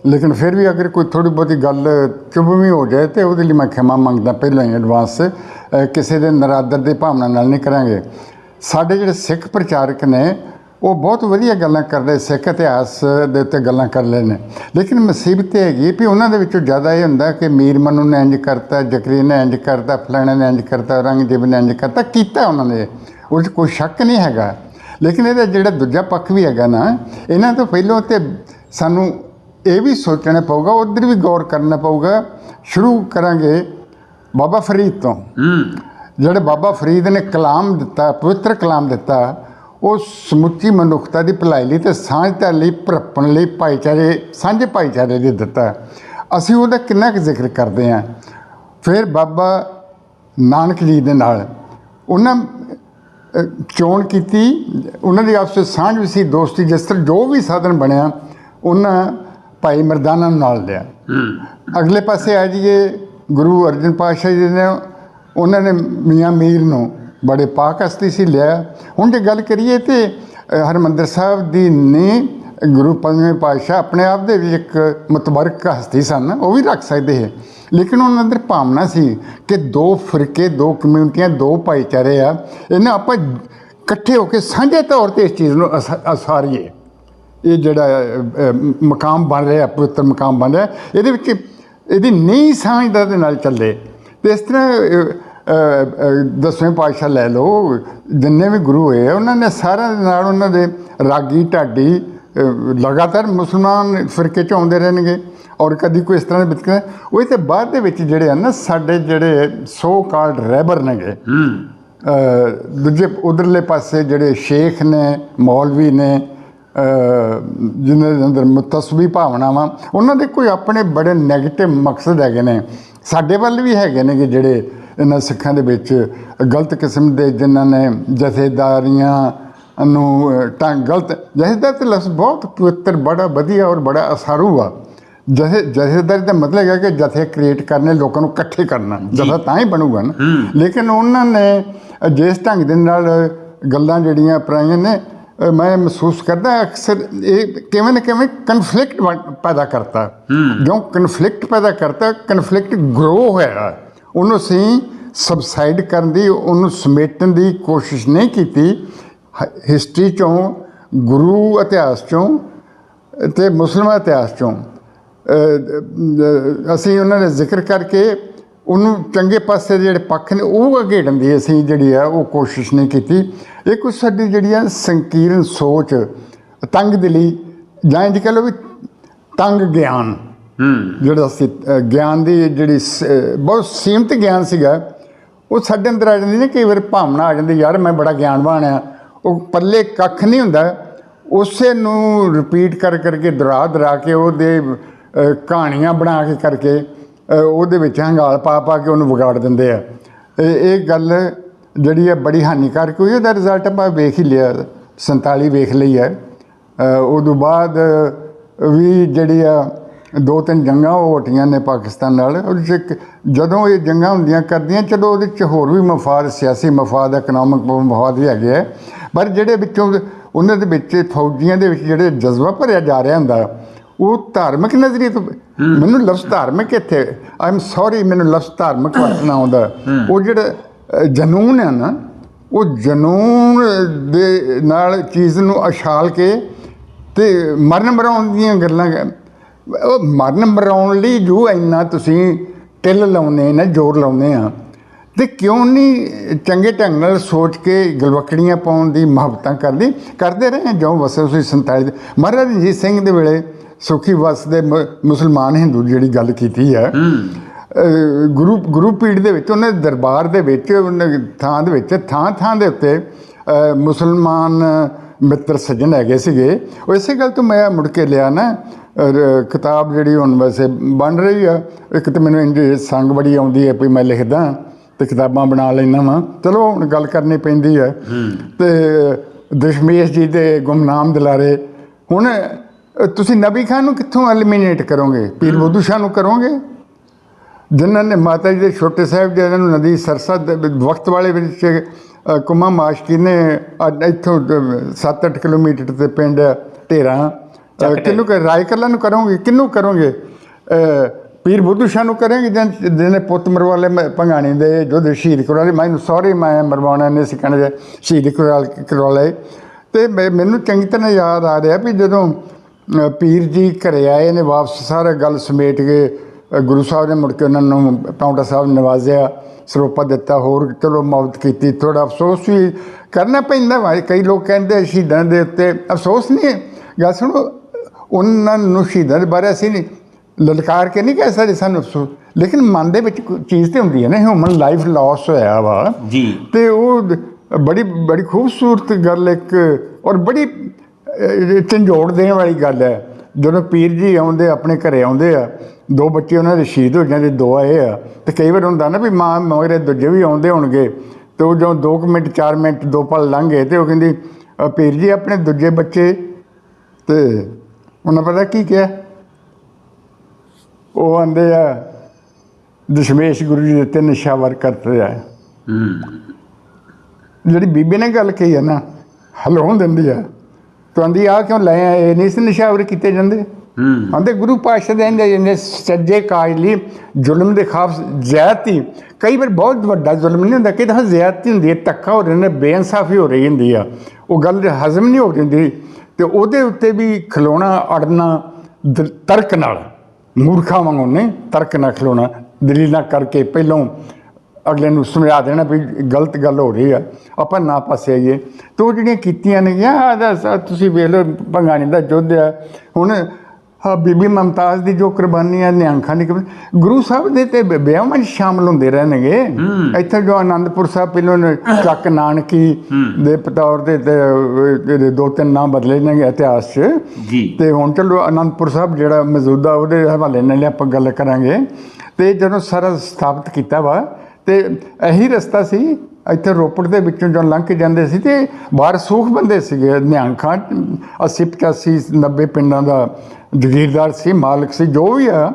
ਲੇਕਿਨ ਫਿਰ ਵੀ ਅਗਰ ਕੋਈ ਥੋੜੀ ਬਹੁਤੀ ਗੱਲ ਚੁਭਵੀਂ ਹੋ ਜਾਏ ਤੇ ਉਹਦੇ ਲਈ ਮੈਂ ਖਿਮਾ ਮੰਗਦਾ ਪਹਿਲਾਂ ਹੀ ਐਡਵਾਂਸ ਕਿਸੇ ਦੇ ਨਰਾਦਰ ਦੀ ਭਾਵਨਾ ਨਾਲ ਨਹੀਂ ਕਰਾਂਗੇ। ਸਾਡੇ ਜਿਹੜੇ ਸਿੱਖ ਪ੍ਰਚਾਰਕ ਨੇ ਉਹ ਬਹੁਤ ਵਧੀਆ ਗੱਲਾਂ ਕਰਦੇ ਸਿੱਖ ਇਤਿਹਾਸ ਦੇ ਉੱਤੇ ਗੱਲਾਂ ਕਰ ਨੇ। ਲੇਕਿਨ ਮੁਸੀਬਤ ਇਹ ਹੈਗੀ ਵੀ ਉਹਨਾਂ ਦੇ ਵਿੱਚੋਂ ਜ਼ਿਆਦਾ ਇਹ ਹੁੰਦਾ ਕਿ ਮੀਰ ਮਨੂ ਨੇ ਇੰਜ ਕਰਤਾ ਜਕਰੀ ਨੇ ਇੰਜ ਕਰਤਾ ਫਲਾਣੇ ਨੇ ਇੰਜ ਕਰਤਾ ਰੰਗਜੀਤ ਨੇ ਇੰਜ ਕਰਤਾ ਕੀਤਾ ਉਹਨਾਂ ਨੇ। ਉਹ ਕੋਈ ਸ਼ੱਕ ਨਹੀਂ ਹੈਗਾ। ਲੇਕਿਨ ਇਹਦਾ ਜਿਹੜਾ ਦੂਜਾ ਪੱਖ ਵੀ ਹੈਗਾ ਨਾ ਇਹਨਾਂ ਤੋਂ ਪਹਿਲਾਂ ਤੇ ਸਾਨੂੰ ਇਹ ਵੀ ਸੋਚਣਾ ਪਊਗਾ ਉਧਰ ਵੀ ਗੌਰ ਕਰਨਾ ਪਊਗਾ। ਸ਼ੁਰੂ ਕਰਾਂਗੇ ਬਾਬਾ ਫਰੀਦ ਤੋਂ। ਹੂੰ। ਜਿਹੜੇ ਬਾਬਾ ਫਰੀਦ ਨੇ ਕਲਾਮ ਦਿੱਤਾ ਪਵਿੱਤਰ ਕਲਾਮ ਦਿੱਤਾ ਉਹ ਸਮੁੱਚੀ ਮਨੁੱਖਤਾ ਦੀ ਭਲਾਈ ਲਈ ਤੇ ਸਾਂਝਤਾ ਲਈ ਭਰਪਣ ਲਈ ਭਾਈਚਾਰੇ ਸਾਂਝੇ ਭਾਈਚਾਰੇ ਲਈ ਦਿੱਤਾ ਅਸੀਂ ਉਹਦਾ ਕਿੰਨਾ ਕੁ ਜ਼ਿਕਰ ਕਰਦੇ ਹਾਂ। ਫਿਰ ਬਾਬਾ ਨਾਨਕ ਜੀ ਦੇ ਨਾਲ ਉਹਨਾਂ ਚੋਣ ਕੀਤੀ। ਉਹਨਾਂ ਦੀ ਆਪਸ ਵਿੱਚ ਸਾਂਝ ਵੀ ਸੀ ਦੋਸਤੀ ਜਿਸ ਤਰ੍ਹਾਂ ਜੋ ਵੀ ਸਾਧਨ ਬਣਿਆ ਉਹਨਾਂ ਭਾਈ ਮਰਦਾਨਾ ਨੂੰ ਨਾਲ ਲਿਆ। ਅਗਲੇ ਪਾਸੇ ਆ ਜਾਈਏ ਗੁਰੂ ਅਰਜਨ ਪਾਤਸ਼ਾਹ ਜੀ ਨੇ ਉਹਨਾਂ ਨੇ ਮੀਆਂ ਮੀਰ ਨੂੰ ਬੜੇ ਪਾਕ ਹਸਤੀ ਸੀ ਲਿਆ। ਹੁਣ ਜੇ ਗੱਲ ਕਰੀਏ ਤੇ ਅ, ਹਰਿਮੰਦਰ ਸਾਹਿਬ ਦੀ ਨੇ ਗੁਰੂ ਪੰਜਵੇਂ ਪਾਤਸ਼ਾਹ ਆਪਣੇ ਆਪ ਦੇ ਵਿੱਚ ਇੱਕ ਮੁਤਬਰਕ ਹਸਤੀ ਸਨ ਉਹ ਵੀ ਰੱਖ ਸਕਦੇ ਹੈ ਲੇਕਿਨ ਉਹਨਾਂ ਅੰਦਰ ਭਾਵਨਾ ਸੀ ਕਿ ਦੋ ਫਿਰਕੇ ਦੋ ਕਮਿਊਨਿਟੀਆਂ ਦੋ ਭਾਈਚਾਰੇ ਆ। ਇਹਨਾਂ ਆਪਾਂ ਇਕੱਠੇ ਹੋ ਕੇ ਸਾਂਝੇ ਤੌਰ ਤੇ ਇਸ ਚੀਜ਼ ਨੂੰ ਅਸ- ਅਸਾਰੀਏ। ਇਹ ਜਿਹੜਾ ਮਕਾਮ ਬਣ ਰਿਹਾ ਪਵਿੱਤਰ ਮਕਾਮ ਬਣ ਰਿਹਾ ਇਹਦੇ ਵਿੱਚ ਇਹਦੀ ਨਹੀਂ ਸਾਂਝਦਾ ਦੇ ਨਾਲ ਚੱਲੇ। ਤੇ ਇਸ ਤਰ੍ਹਾਂ ਦਸਵੇਂ ਪਾਤਸ਼ਾਹ ਲੈ ਲਓ ਜਿੰਨੇ ਵੀ ਗੁਰੂ ਹੋਏ ਉਹਨਾਂ ਨੇ ਸਾਰਿਆਂ ਦੇ ਨਾਲ ਉਹਨਾਂ ਦੇ ਰਾਗੀ ਢਾਡੀ ਲਗਾਤਾਰ ਮੁਸਲਮਾਨ ਫਿਰਕੇ ਚ ਆਉਂਦੇ ਰਹਿਣਗੇ। ਔਰ ਕਦੀ ਕੋਈ ਇਸ ਤਰ੍ਹਾਂ ਦੇ ਵਿਤਕਰਾ ਉਹ ਤੇ ਬਾਅਦ ਦੇ ਵਿੱਚ ਜਿਹੜੇ ਆ ਨਾ ਸਾਡੇ ਜਿਹੜੇ ਸੋ ਕਾਲਡ ਰੈਬਰ ਨੇਗੇ ਦੂਜੇ ਉਧਰਲੇ ਪਾਸੇ ਜਿਹੜੇ ਸ਼ੇਖ ਨੇ ਮੌਲਵੀ ਨੇ ਜਿਨ੍ਹਾਂ ਦੇ ਅੰਦਰ ਮੁਤਸਬੀ ਭਾਵਨਾਵਾਂ ਉਹਨਾਂ ਦੇ ਕੋਈ ਆਪਣੇ ਬੜੇ 네ਗੇਟਿਵ ਮਕਸਦ ਹੈਗੇ ਨੇ। ਸਾਡੇ ਵੱਲ ਵੀ ਹੈਗੇ ਨੇ ਕਿ ਜਿਹੜੇ ਇਹਨਾਂ ਸਿੱਖਾਂ ਦੇ ਵਿੱਚ ਗਲਤ ਕਿਸਮ ਦੇ ਜਿਨ੍ਹਾਂ ਨੇ ਜਥੇਦਾਰੀਆਂ ਨੂੰ ਤਾਂ ਗਲਤ ਜਥੇਦਾਰ ਤੇ ਲਫ਼ਜ਼ ਬਹੁਤ ਪਵਿੱਤਰ ਬੜਾ ਵਧੀਆ ਔਰ ਬੜਾ ਅਸਾਰੂ ਆ। ਜਥੇ ਜਥੇਦਾਰੀ ਦਾ ਮਤਲਬ ਹੈ ਕਿ ਜਥੇ ਕ੍ਰੀਏਟ ਕਰਨੇ ਲੋਕਾਂ ਨੂੰ ਇਕੱਠੇ ਕਰਨਾ ਜਥਾ ਤਾਂ ਹੀ ਬਣੂਗਾ ਨਾ। ਲੇਕਿਨ ਉਹਨਾਂ ਨੇ ਜਿਸ ਢੰਗ ਦੇ ਨਾਲ ਗੱਲਾਂ ਜਿਹੜੀਆਂ ਅਪਣਾਈਆਂ ਨੇ ਮੈਂ ਮਹਿਸੂਸ ਕਰਦਾ ਅਕਸਰ ਇਹ ਕਿਵੇਂ ਨਾ ਕਿਵੇਂ ਕਨਫਲਿਕਟ ਪੈਦਾ ਕਰਤਾ। ਜੋ ਕਨਫਲਿਕਟ ਪੈਦਾ ਕਰਤਾ ਕਨਫਲਿਕਟ ਗਰੋ ਹੋਇਆ। ਉਹਨੂੰ ਅਸੀਂ ਸਬਸਾਈਡ ਕਰਨ ਦੀ, ਉਹਨੂੰ ਸਮੇਟਣ ਦੀ ਕੋਸ਼ਿਸ਼ ਨਹੀਂ ਕੀਤੀ। ਹਿਸਟਰੀ ਚੋਂ, ਗੁਰੂ ਇਤਿਹਾਸ ਚੋਂ ਤੇ ਮੁਸਲਮਾਨ ਇਤਿਹਾਸ ਚੋਂ। ਅਸੀਂ ਉਹਨਾਂ ਦੇ ਜ਼ਿਕਰ ਕਰਕੇ ਉਹਨੂੰ ਚੰਗੇ ਪਾਸੇ ਦੇ ਜਿਹੜੇ ਪੱਖ ਨੇ, ਉਹ ਅਗੇੜਨ ਦੀ ਅਸੀਂ ਜਿਹੜੀ ਆ, ਉਹ ਕੋਸ਼ਿਸ਼ ਨਹੀਂ ਕੀਤੀ। ਇਹ ਕੁਝ ਸਾਡੀ ਜਿਹੜੀ ਆ ਸੰਕੀਰਨ ਸੋਚ, ਤੰਗ ਦਿਲੀ, ਜਾਂ ਇੰਜ ਕਹ ਲਓ ਵੀ ਤੰਗ ਗਿਆਨ। ਜਿਹੜਾ ਸੀ ਅ, ਗਿਆਨ ਦੀ ਜਿਹੜੀ ਸ- ਅ, ਬਹੁਤ ਸੀਮਤ ਗਿਆਨ ਸੀਗਾ ਉਹ ਸਾਡੇ ਅੰਦਰ ਆ ਜਾਂਦੀ ਨਾ ਕਈ ਵਾਰ ਭਾਵਨਾ ਆ ਜਾਂਦੀ ਯਾਰ ਮੈਂ ਬੜਾ ਗਿਆਨਵਾਨ ਆ। ਉਹ ਪੱਲੇ ਕੱਖ ਨਹੀਂ ਹੁੰਦਾ। ਉਸੇ ਨੂੰ ਰਿਪੀਟ ਕਰ ਕਰਕੇ ਦੁਹਰਾ ਦੁਹਰਾ ਕੇ ਉਹਦੇ ਅ, ਕਹਾਣੀਆਂ ਬਣਾ ਕੇ ਕਰਕੇ ਅ, ਉਹਦੇ ਵਿੱਚ ਹੰਗਾਲ ਪਾ ਪਾ ਕੇ ਉਹਨੂੰ ਵਿਗਾੜ ਦਿੰਦੇ ਆ। ਇਹ ਇਹ ਗੱਲ ਜਿਹੜੀ ਹੈ ਬੜੀ ਹਾਨੀਕਾਰਕ ਹੋਈ ਉਹਦਾ ਰਿਜ਼ਲਟ ਆਪਾਂ ਵੇਖ ਹੀ ਲਿਆ 47 ਵੇਖ ਲਈ ਹੈ ਅ, ਉਦੋਂ ਬਾਅਦ ਵੀ ਜਿਹੜੀ ਆ ਦੋ ਤਿੰਨ ਜੰਗਾਂ ਉਹ ਹੋਟੀਆਂ ਨੇ ਪਾਕਿਸਤਾਨ ਨਾਲ ਉਹਦੇ 'ਚ ਜਦੋਂ ਇਹ ਜੰਗਾਂ ਹੁੰਦੀਆਂ ਕਰਦੀਆਂ ਚਲੋ ਉਹਦੇ 'ਚ ਹੋਰ ਵੀ ਮਫਾਦ ਸਿਆਸੀ ਮਫਾਦ ਇਕਨੋਮਿਕ ਮਫਾਦ ਵੀ ਹੈਗੇ ਆ ਪਰ ਜਿਹੜੇ ਵਿੱਚੋਂ ਉਹਨਾਂ ਦੇ ਵਿੱਚ ਫੌਜੀਆਂ ਦੇ ਵਿੱਚ ਜਿਹੜੇ ਜਜ਼ਬਾ ਭਰਿਆ ਜਾ ਰਿਹਾ ਹੁੰਦਾ ਉਹ ਧਾਰਮਿਕ ਨਜ਼ਰੀਏ ਤੋਂ ਮੈਨੂੰ ਲਫ਼ਜ਼ ਧਾਰਮਿਕ ਇੱਥੇ ਆਈ ਐਮ ਸੌਰੀ ਮੈਨੂੰ ਲਫ਼ਜ਼ ਧਾਰਮਿਕ ਵਰਤਣਾ ਆਉਂਦਾ। ਉਹ ਜਿਹੜਾ ਜਨੂਨ ਹੈ ਨਾ ਉਹ ਜਨੂਨ ਦੇ ਨਾਲ ਚੀਜ਼ ਨੂੰ ਅਛਾਲ ਕੇ ਤੇ ਮਰਨ ਮਰਾਉਣ ਦੀਆਂ ਗੱਲਾਂ ਉਹ ਮਰਨ ਮਰਾਉਣ ਲਈ ਜੋ ਇੰਨਾ ਤੁਸੀਂ ਟਿੱਲ ਲਾਉਨੇ ਨਾ ਜ਼ੋਰ ਲਾਉਨੇ ਆ। ਤੇ ਕਿਉਂ ਨਹੀਂ ਚੰਗੇ ਢੰਗ ਨਾਲ ਸੋਚ ਕੇ ਗਲਵਕੜੀਆਂ ਪਾਉਣ ਦੀ ਮੁਹੱਬਤਾਂ ਕਰਦੇ? ਕਰਦੇ ਰਹੇ ਜੋ ਵਸੇ ਉਸੇ 47 ਦੇ। ਮਹਾਰਾਜ ਰਣਜੀਤ ਸਿੰਘ ਦੇ ਵੇਲੇ ਸੁਖੀ ਵਸ ਦੇ ਮੁਸਲਮਾਨ ਹਿੰਦੂ ਜਿਹੜੀ ਗੱਲ ਕੀਤੀ ਹੈ ਗੁਰੂ ਗੁਰੂ ਪੀੜ ਦੇ ਵਿੱਚ ਉਹਨਾਂ ਦੇ ਦਰਬਾਰ ਦੇ ਵਿੱਚ ਥਾਂ ਦੇ ਵਿੱਚ ਥਾਂ ਥਾਂ ਦੇ ਉੱਤੇ ਮੁਸਲਮਾਨ ਮਿੱਤਰ ਸੱਜਣ ਹੈਗੇ ਸੀਗੇ ਉਹ ਇਸੇ ਗੱਲ ਤੋਂ ਮੈਂ ਮੁੜ ਕੇ ਲਿਆ ਨਾ ਕਿਤਾਬ ਜਿਹੜੀ ਹੁਣ ਵੈਸੇ ਬਣ ਰਹੀ ਆ ਇੱਕ ਤਾਂ ਮੈਨੂੰ ਇੰਜ ਸੰਗ ਬੜੀ ਆਉਂਦੀ ਹੈ ਵੀ ਮੈਂ ਲਿਖਦਾ ਤੇ ਕਿਤਾਬਾਂ ਬਣਾ ਲੈਣਾ ਵਾਂ। ਚਲੋ ਹੁਣ ਗੱਲ ਕਰਨੀ ਪੈਂਦੀ ਹੈ। ਤੇ ਦਸ਼ਮੇਸ਼ ਜੀ ਦੇ ਗੁਮਨਾਮ ਦਿਲਾਰੇ ਹੁਣ ਤੁਸੀਂ ਨਬੀ ਖਾਨ ਨੂੰ ਕਿੱਥੋਂ ਐਲੀਮੀਨੇਟ ਕਰੋਗੇ? ਪੀਰ ਬੁੱਧੂ ਸ਼ਾਹ ਨੂੰ ਕਰੋਗੇ? ਜਿਨ੍ਹਾਂ ਨੇ ਮਾਤਾ ਜੀ ਦੇ ਛੋਟੇ ਸਾਹਿਬ ਜੀ ਨੂੰ ਨਦੀ ਸਰਸਾ ਵਕਤ ਵਾਲੇ ਵਿੱਚ ਕੁਮਾ ਮਾਸ਼ਕੀ ਨੇ ਅੱਜ ਇੱਥੋਂ 7-8 ਕਿਲੋਮੀਟਰ ਤੇ ਪਿੰਡ ਢੇਰਾ। ਕਿਹਨੂੰ ਕਰ ਰਾਏ ਕਲਾ ਨੂੰ ਕਰੋਗੇ? ਕਿਹਨੂੰ ਕਰੋਗੇ? ਪੀਰ ਬੁੱਧੂ ਸ਼ਾਹ ਨੂੰ ਕਰਾਂਗੇ ਜਿਹਨੇ ਪੁੱਤ ਮਰਵਾਲੇ ਮੈਂ ਭੰਗਾਣੀ ਦੇ ਜੋ ਸ਼ਹੀਦ ਕਰਵਾਲੇ ਮੈਨੂੰ ਸੌਰੀ ਮੈਂ ਮਰਵਾਉਣਾ ਨੇ ਸਿੱਖਣ ਦੇ ਸ਼ਹੀਦ ਕਰਵਾਲੇ ਤੇ ਮੈਨੂੰ ਚੰਗੀ ਤਰ੍ਹਾਂ ਯਾਦ ਆ ਰਿਹਾ ਵੀ ਜਦੋਂ ਪੀਰ ਜੀ ਘਰੇ ਆਏ ਨੇ ਵਾਪਸ ਸਾਰਾ ਗੱਲ ਸਮੇਟ ਕੇ ਗੁਰੂ ਸਾਹਿਬ ਨੇ ਮੁੜ ਕੇ ਉਹਨਾਂ ਨੂੰ ਪਾਉਂਟਾ ਸਾਹਿਬ ਨਵਾਜ਼ਿਆ ਸਰੋਪਾ ਦਿੱਤਾ ਹੋਰ ਚਲੋ ਮੌਤ ਕੀਤੀ। ਥੋੜਾ ਅਫਸੋਸ ਵੀ ਕਰਨਾ ਪੈਂਦਾ ਵਾ। ਕਈ ਲੋਕ ਕਹਿੰਦੇ ਸ਼ਹੀਦਾਂ ਦੇ ਉੱਤੇ ਅਫਸੋਸ ਨਹੀਂ ਹੈ। ਗੱਲ ਸੁਣੋ ਉਹਨਾਂ ਨੂੰ ਸ਼ਹੀਦਾਂ ਦੇ ਬਾਰੇ ਅਸੀਂ ਨਹੀਂ ਲਲਕਾਰ ਕੇ ਨਹੀਂ ਕਹਿ ਸਕਦੇ ਸਾਨੂੰ ਅਫਸੋਸ। ਲੇਕਿਨ ਮਨ ਦੇ ਵਿੱਚ ਚੀਜ਼ ਤੇ ਹੁੰਦੀ ਹੈ ਨਾ ਹਿਊਮਨ ਲਾਈਫ ਲਾਸ ਹੋਇਆ ਵਾ। ਜੀ। ਤੇ ਉਹ ਬੜੀ ਬੜੀ ਖੂਬਸੂਰਤ ਗੱਲ ਇੱਕ ਔਰ ਬੜੀ ਝੰਜੋੜ ਦੇਣ ਵਾਲੀ ਗੱਲ ਹੈ। ਜਦੋਂ ਪੀਰ ਜੀ ਆਉਂਦੇ ਆਪਣੇ ਘਰੇ ਆਉਂਦੇ ਆ ਦੋ ਬੱਚੇ ਉਹਨਾਂ ਦੇ ਸ਼ਹੀਦ ਹੋ ਜਾਂਦੇ ਦੋ ਆਏ ਆ। ਤੇ ਕਈ ਵਾਰ ਹੁੰਦਾ ਨਾ ਵੀ ਮਾਂ ਮਗਰੇ ਦੂਜੇ ਵੀ ਆਉਂਦੇ ਹੋਣਗੇ ਤੇ ਉਹ ਜਦੋਂ 2 ਮਿੰਟ 4 ਮਿੰਟ ਦੋ ਪਲ ਲੰਘ ਤੇ ਉਹ ਕਹਿੰਦੀ ਪੀਰ ਜੀ ਆਪਣੇ ਦੂਜੇ ਬੱਚੇ ਤੇ ਉਹਨਾਂ ਪਤਾ ਕੀ ਕਿਹਾ? ਉਹ ਆਂਦੇ ਆ ਦਸ਼ਮੇਸ਼ ਗੁਰੂ ਜੀ ਦੇ ਤੇ ਨਿਸ਼ਾਵਰ ਕਰਤੇ ਆ ਜਿਹੜੀ ਬੀਬੀ ਨੇ ਗੱਲ ਕਹੀ ਹੈ ਨਾ ਹਲਾਉਣ ਦਿੰਦੀ ਆ। ਤੂੰ ਆਂਦੀ ਆ ਕਿਉਂ ਲੈ ਆਏ? ਨਹੀਂ ਸੀ ਨਿਸ਼ਾਵਰ ਕੀਤੇ ਜਾਂਦੇ? ਹੂੰ। ਗੁਰੂ ਪਾਤਸ਼ਾਹ ਦੇ ਕਹਿੰਦੇ ਜਿੰਨੇ ਸੱਜੇ ਕਾਜ ਲਈ ਜ਼ੁਲਮ ਦੇ ਖਾਫ ਜ਼ਿਆਦਤੀ ਕਈ ਵਾਰ ਬਹੁਤ ਵੱਡਾ ਜ਼ੁਲਮ ਨਹੀਂ ਹੁੰਦਾ ਕਿ ਤਾਂ ਜ਼ਿਆਦਤੀ ਹੁੰਦੀ ਹੈ, ਧੱਕਾ ਹੋ ਰਿਹਾ ਨੇ ਬੇਇਨਸਾਫੀ ਹੋ ਰਹੀ ਹੁੰਦੀ ਆ। ਉਹ ਗੱਲ ਹਜ਼ਮ ਨਹੀਂ ਹੋ ਜਾਂਦੀ। ਤੇ ਉਹਦੇ ਉੱਤੇ ਵੀ ਖਲੋਣਾ, ਅੜਨਾ, ਦ- ਤਰਕ ਨਾਲ। ਮੂਰਖਾਂ ਵਾਂਗੂ ਨੇ ਤਰਕ ਨਾਲ ਖਲੋਣਾ। ਦਲੀਲਾਂ ਕਰਕੇ ਪਹਿਲੋਂ ਅਗਲੇ ਨੂੰ ਸਮਝਾ ਦੇਣਾ ਵੀ ਗਲਤ ਗੱਲ ਹੋ ਰਹੀ ਆ। ਆਪਾਂ ਨਾ ਪਾਸੇ ਆਈਏ। ਤੇ ਉਹ ਜਿਹੜੀਆਂ ਕੀਤੀਆਂ ਨੇ ਆ ਤੁਸੀਂ ਵੇਖ ਲਓ, ਭੰਗਾਣੀ ਦਾ ਯੁੱਧ ਆ। ਹੁਣ ਹਾਂ ਬੀਬੀ ਮਮਤਾਜ਼ ਦੀ ਜੋ ਕੁਰਬਾਨੀਆਂ ਨਿਹੰਗਾਂ ਦੀ ਕੁਰਬਾਨੀ- ਗੁਰੂ ਸਾਹਿਬ ਦੇ ਤੇ ਵਿਆਹਾਂ 'ਚ ਸ਼ਾਮਲ ਹੁੰਦੇ ਰਹਿਣਗੇ। ਇੱਥੇ ਜੋ ਆਨੰਦਪੁਰ ਸਾਹਿਬ ਪਹਿਲੋਂ ਨੇ ਚੱਕ ਨਾਨਕੀ ਦੇ ਪਤੌਰ ਦੇ ਤੇ ਇਹਦੇ ਦੋ ਤਿੰਨ ਨਾਮ ਬਦਲੇ ਨੇ ਇਤਿਹਾਸ 'ਚ। ਜੀ। ਤੇ ਹੁਣ ਚਲੋ ਅਨੰਦਪੁਰ ਸਾਹਿਬ ਜਿਹੜਾ ਮੌਜੂਦਾ ਉਹਦੇ ਹਵਾਲੇ ਨਾਲ ਆਪਾਂ ਗੱਲ ਕਰਾਂਗੇ। ਤੇ ਜਦੋਂ ਸਾਰਾ ਸਥਾਪਿਤ ਕੀਤਾ ਵਾ ਤੇ ਇਹੀ ਰਸਤਾ ਸੀ ਇੱਥੇ ਰੋਪੜ ਦੇ ਵਿੱਚੋਂ ਜਦੋਂ ਲੰਘ ਕੇ ਜਾਂਦੇ ਸੀ ਤੇ ਬਾਹਰ ਸੂਖ ਬੰਦੇ ਸੀਗੇ ਨਿਹੰਗ ਖਾਂ 80 85 90 ਪਿੰਡਾਂ ਦਾ ਜਗੀਰਦਾਰ ਸੀ ਮਾਲਕ ਸੀ ਜੋ ਵੀ ਆ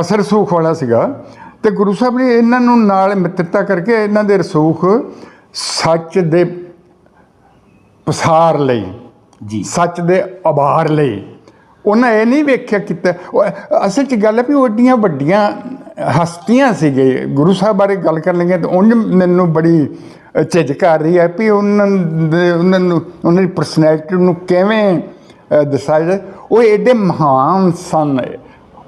ਅਸਰ ਸੂਖ ਵਾਲਾ ਸੀਗਾ। ਤੇ ਗੁਰੂ ਸਾਹਿਬ ਨੇ ਇਹਨਾਂ ਨੂੰ ਨਾਲ ਮਿੱਤਰਤਾ ਕਰਕੇ ਇਹਨਾਂ ਦੇ ਰਸੂਖ ਸੱਚ ਦੇ ਪਸਾਰ ਲਈ ਜੀ। ਸੱਚ ਦੇ ਆਭਾਰ ਲਈ। ਉਹਨਾਂ ਇਹ ਨਹੀਂ ਵੇਖਿਆ ਕੀਤਾ। ਅਸਲ 'ਚ ਗੱਲ ਹੈ ਵੀ ਉਹ ਏਡੀਆਂ ਵੱਡੀਆਂ ਹਸਤੀਆਂ ਸੀਗੇ। ਗੁਰੂ ਸਾਹਿਬ ਬਾਰੇ ਗੱਲ ਕਰਨ ਲੱਗੇ ਤਾਂ ਉਂਝ ਮੈਨੂੰ ਬੜੀ ਝਿਜਕ ਆ ਰਹੀ ਹੈ ਵੀ ਉਹਨਾਂ ਦੇ ਉਹਨਾਂ ਨੂੰ ਉਹਨਾਂ ਦੀ ਪਰਸਨੈਲਿਟੀ ਨੂੰ ਕਿਵੇਂ ਅ, ਦਰਸਾਇਆ ਜਾਏ ਉਹ ਏਡੇ ਮਹਾਨ ਸਨ।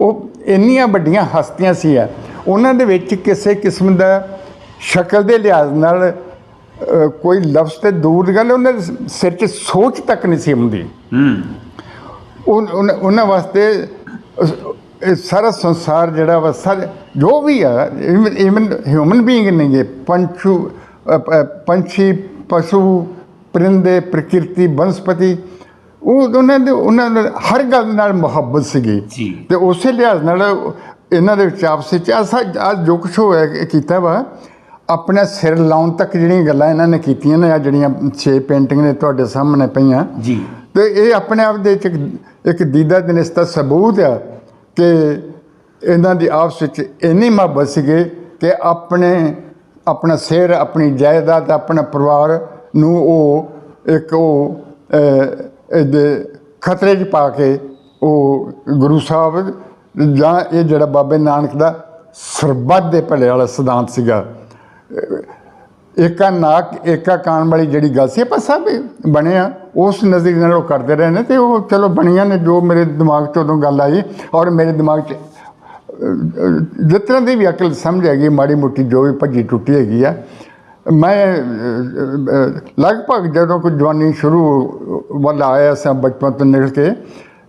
ਉਹ ਇੰਨੀਆਂ ਵੱਡੀਆਂ ਹਸਤੀਆਂ ਸੀ ਆ ਉਹਨਾਂ ਦੇ ਵਿੱਚ ਕਿਸੇ ਕਿਸਮ ਦਾ ਸ਼ਕਲ ਦੇ ਲਿਹਾਜ਼ ਨਾਲ ਕੋਈ ਲਫ਼ਜ਼ ਤੇ ਦੂਰ ਦੀ ਗੱਲ ਉਹਨਾਂ ਦੇ ਸਿਰ 'ਚ ਸੋਚ ਤੱਕ ਨਹੀਂ ਸੀ ਹੁੰਦੀ। ਹੂੰ। ਉਹਨਾਂ ਵਾਸਤੇ ਇਹ ਸਾਰਾ ਸੰਸਾਰ ਜਿਹੜਾ ਵਾ ਸਾਰੇ ਜੋ ਵੀ ਆ ਇਵਨ ਹਿਊਮਨ ਬੀਇੰਗ ਨੇਗੇ ਪੰਛੂ ਅ, ਪ- ਪੰਛੀ ਪਸ਼ੂ ਪਰਿੰਦੇ ਪ੍ਰਕਿਰਤੀ ਬਨਸਪਤੀ ਉਹ ਉਹਨਾਂ ਦੇ ਉਹਨਾਂ ਨਾਲ ਹਰ ਗੱਲ ਨਾਲ ਮੁਹੱਬਤ ਸੀਗੀ। ਤੇ ਉਸੇ ਲਿਹਾਜ਼ ਨਾਲ ਇਹਨਾਂ ਦੇ ਵਿੱਚ ਆਪਸ ਵਿੱਚ ਅਸਾਂ ਅੱਜ ਜੋ ਕੁਛ ਹੋਇਆ ਕੀਤਾ ਵਾ ਆਪਣਾ ਸਿਰ ਲਾਉਣ ਤੱਕ ਜਿਹੜੀਆਂ ਗੱਲਾਂ ਇਹਨਾਂ ਨੇ ਕੀਤੀਆਂ ਨੇ ਆ ਜਿਹੜੀਆਂ ਛੇ ਪੇਂਟਿੰਗ ਨੇ ਤੁਹਾਡੇ ਸਾਹਮਣੇ ਪਈਆਂ। ਜੀ। ਤੇ ਇਹ ਆਪਣੇ ਆਪ ਦੇ ਵਿੱਚ ਇੱਕ- ਦੀਦਾ ਦਿਨਸ ਦਾ ਸਬੂਤ ਆ ਕਿ ਇਹਨਾਂ ਦੀ ਆਪਸ ਵਿੱਚ ਇੰਨੀ ਮੁਹੱਬਤ ਸੀਗੇ ਕਿ ਆਪਣੇ ਆਪਣਾ ਸਿਰ ਆਪਣੀ ਜਾਇਦਾਦ ਆਪਣਾ ਪਰਿਵਾਰ ਨੂੰ ਉਹ ਇੱਕ ਉਹ ਖਤਰੇ 'ਚ ਪਾ ਕੇ ਉਹ ਗੁਰੂ ਸਾਹਿਬ ਜਾਂ ਇਹ ਜਿਹੜਾ ਬਾਬੇ ਨਾਨਕ ਦਾ ਸਰਬੱਤ ਦੇ ਭਲੇ ਵਾਲਾ ਸਿਧਾਂਤ ਸੀਗਾ ਏਕਾ ਨਾਕ, ਏਕਾ ਕਾਨ ਵਾਲੀ ਜਿਹੜੀ ਗੱਲ ਸੀ, ਆਪਾਂ ਸਭ ਬਣੇ ਆ, ਉਸ ਨਜ਼ਰੀਏ ਨਾਲ ਉਹ ਕਰਦੇ ਰਹੇ ਨੇ ਤੇ ਉਹ ਚਲੋ ਬਣੀਆਂ ਨੇ, ਜੋ ਮੇਰੇ ਦਿਮਾਗ 'ਚ ਉਦੋਂ ਗੱਲ ਆਈ ਔਰ ਮੇਰੇ ਦਿਮਾਗ 'ਚ ਜਿਸ ਤਰ੍ਹਾਂ ਦੀ ਵੀ ਅਕਲ ਸਮਝ ਹੈਗੀ, ਮਾੜੀ ਮੋਟੀ ਜੋ ਵੀ ਭੱਜੀ ਟੁੱਟੀ ਹੈਗੀ ਆ ਮੈਂ ਲਗਭਗ ਜਦੋਂ ਕੋਈ ਜਵਾਨੀ ਸ਼ੁਰੂ ਵੱਲ ਆਇਆ ਸਾਂ ਬਚਪਨ ਤੋਂ ਨਿਕਲ ਕੇ,